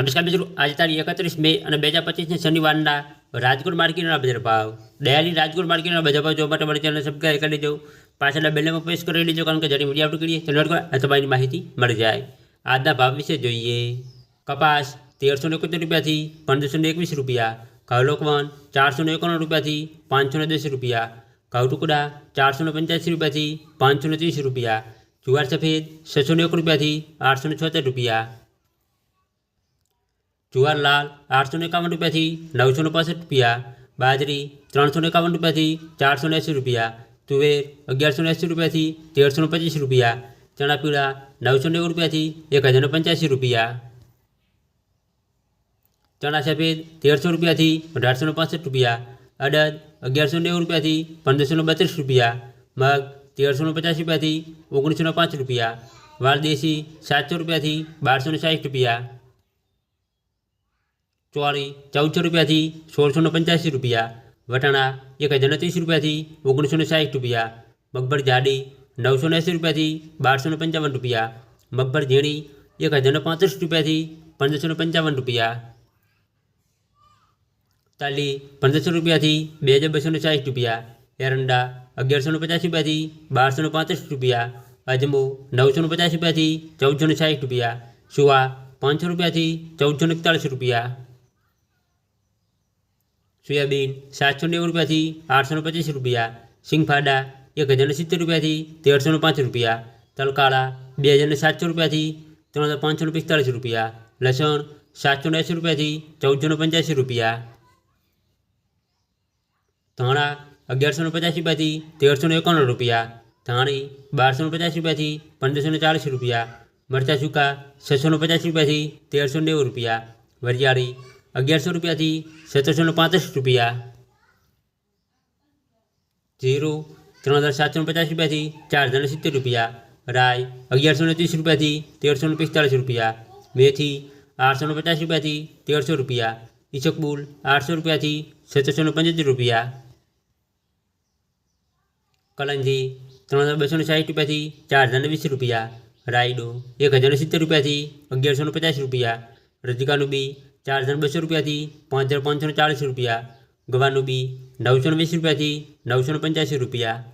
નમસ્કાર મિત્રો, આજે તારીખ એકત્રીસ મે અને બે હજાર પચીસને શનિવારના રાજકોટ માર્કેટના બજાર ભાવ. ડેલી રાજકોટ માર્કેટના બજાર ભાવ જોવા માટે મારી ચેનલ સબસ્ક્રાઈબ કરી લેજો પાછળના બેલમાં પ્રેસ કરી લેજો, કારણ કે જ્યારે મીડિયા અપલોડ કરીએ તો તમારી માહિતી મળી જાય. આજના ભાવ વિશે જોઈએ. કપાસ તેરસો ને એકોતેર રૂપિયાથી પંદરસો ને એકવીસ રૂપિયા. ઘઉલોકવન ચારસો ને એકાણું રૂપિયાથી પાંચસો ને દસ રૂપિયા. ઘઉ ટુકડા ચારસો ને પંચ્યાસી રૂપિયાથી પાંચસો ને ત્રીસ રૂપિયા. જુવાર સફેદ છસો ને એક રૂપિયાથી આઠસો ને છોતેર રૂપિયા. જુવારલાલ આઠસો ને એકાવન રૂપિયાથી નવસો ને પાસઠ રૂપિયા બાજરી ત્રણસો ને એકાવન રૂપિયાથી ચારસો ને એંસી રૂપિયા તુવેર અગિયારસો ને એંસી રૂપિયાથી તેરસો ને પચીસ રૂપિયા ચણા પીળા નવસો નેવું રૂપિયાથી એક હજાર ને પંચ્યાસી રૂપિયા ચણા સફેદ તેરસો રૂપિયાથી અઢારસો ને પાસઠ રૂપિયા અડદ અગિયારસો નેવું રૂપિયાથી પંદરસો ને બત્રીસ રૂપિયા મગ તેરસો ને પચાસ રૂપિયાથી ઓગણીસો ને પાંચ રૂપિયા વાલદેશી સાતસો રૂપિયાથી બારસો ને સાઠ રૂપિયા ચોળી ચૌદસો રૂપિયાથી સોળસો ને પંચ્યાસી રૂપિયા વટાણા એક હજાર ને ત્રીસ રૂપિયાથી ઓગણીસો ને સાઠ રૂપિયા મગભર જાડી નવસો ને એંસી રૂપિયાથી બારસો ને પંચાવન રૂપિયા મગભર ઝીણી એક હજાર ને પાંત્રીસ રૂપિયાથી પંદરસો ને પંચાવન રૂપિયા તાલી પંદરસો રૂપિયાથી બે હજાર બસો ને સાઠ રૂપિયા એરંડા અગિયારસો ને પચાસ રૂપિયાથી બારસો ને પાંત્રીસ રૂપિયા અજમો નવસો ને પચાસ રૂપિયાથી ચૌદસો ને સાઠ રૂપિયા સુવા પાંચસો રૂપિયાથી ચૌદસો ને એકતાળીસ રૂપિયા સોયાબીન સાતસો નેવું રૂપિયાથી આઠસો ને પચીસ રૂપિયા સિંગફાડા એક હજાર ને સિત્તેર રૂપિયાથી તેરસો ને પાંચ રૂપિયા તલકાળા બે હજાર ને સાતસો રૂપિયાથી ત્રણ હજાર પાંચસો ને પિસ્તાળીસ રૂપિયા લસણ સાતસો ને એંસી રૂપિયાથી ચૌદસો ને પંચ્યાસી રૂપિયા ધાણા અગિયારસો ને પચાસ રૂપિયાથી તેરસો ને એકાણું રૂપિયા ધાણી બારસો ને પચાસ રૂપિયાથી પંદરસો ને ચાલીસ રૂપિયા મરચાં સૂકા છસો ને પચાસ રૂપિયાથી તેરસો ને નેવું રૂપિયા વરિયાળી અગિયારસો રૂપિયાથી સત્તરસો ને પાંત્રીસ રૂપિયા જીરું ત્રણ હજાર સાતસો ને પચાસ રૂપિયાથી ચાર હજાર ને સિત્તેર રૂપિયા રાય અગિયારસો ને ત્રીસ રૂપિયાથી તેરસો ને પિસ્તાળીસ રૂપિયા મેથી આઠસો ને પચાસ રૂપિયાથી તેરસો રૂપિયા ઈસકબુલ આઠસો રૂપિયાથી સત્તરસો ને પંચોતેર રૂપિયા કલંજી ત્રણ હજાર બસો ને સાઠ રૂપિયાથી ચાર હજાર ને વીસ રૂપિયા રાયડો એક હજાર ને સિત્તેર રૂપિયાથી અગિયારસો ને પચાસ રૂપિયા રજિકાનું બી ચાર હજાર બસો રૂપિયાથી પાંચ હજાર પાંચસો ચાળીસ રૂપિયા. ગવાનું બી નવસો વીસ રૂપિયાથી નવસો પંચ્યાસી રૂપિયા.